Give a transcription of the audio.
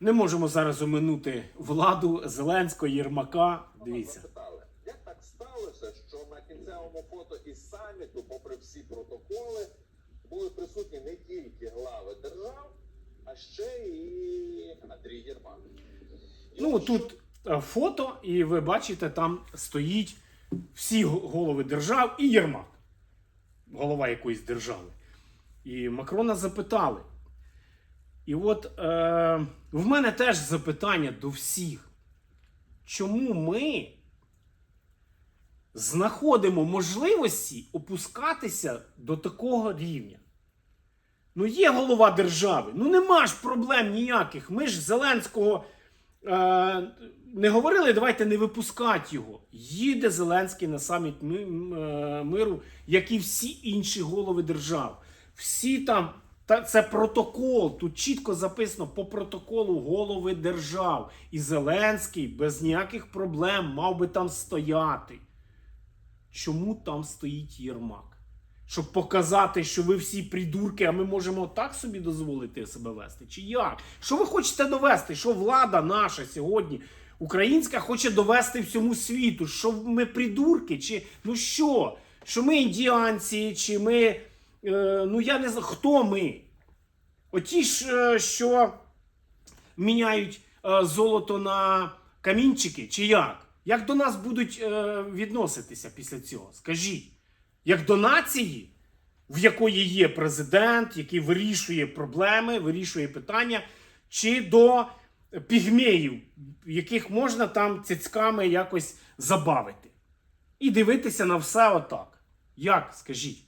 Не можемо зараз оминути владу Зеленського, Єрмака. Дивіться. Як так сталося, що на кінцевому фото із саміту, попри всі протоколи, були присутні не тільки глави держав, а ще і Андрій Єрмак. Ну тут е, фото, і ви бачите, там стоїть всі голови держав і Єрмак, голова якоїсь держави. І Макрона запитали. І от е, в мене теж запитання до всіх. Чому ми знаходимо можливості опускатися до такого рівня? Ну, є голова держави, ну нема ж проблем ніяких. Ми ж Зеленського е, не говорили, давайте не випускати його. Їде Зеленський на саміт е, миру, як і всі інші голови держав. Всі там, та, це протокол. Тут чітко записано по протоколу голови держав. І Зеленський без ніяких проблем мав би там стояти. Чому там стоїть Єрмак? Щоб показати, що ви всі придурки, а ми можемо так собі дозволити себе вести? Чи як? Що ви хочете довести? Що влада наша сьогодні, українська, хоче довести всьому світу? Що ми придурки? Чи ну що? Що ми індіанці, чи ми. Е, ну я не знаю, хто ми? Оті ж, е, що міняють е, золото на камінчики, чи як? Як до нас будуть відноситися після цього? Скажіть, як до нації, в якої є президент, який вирішує проблеми, вирішує питання, чи до пігмеїв, яких можна там цицьками якось забавити? І дивитися на все отак. Як, скажіть?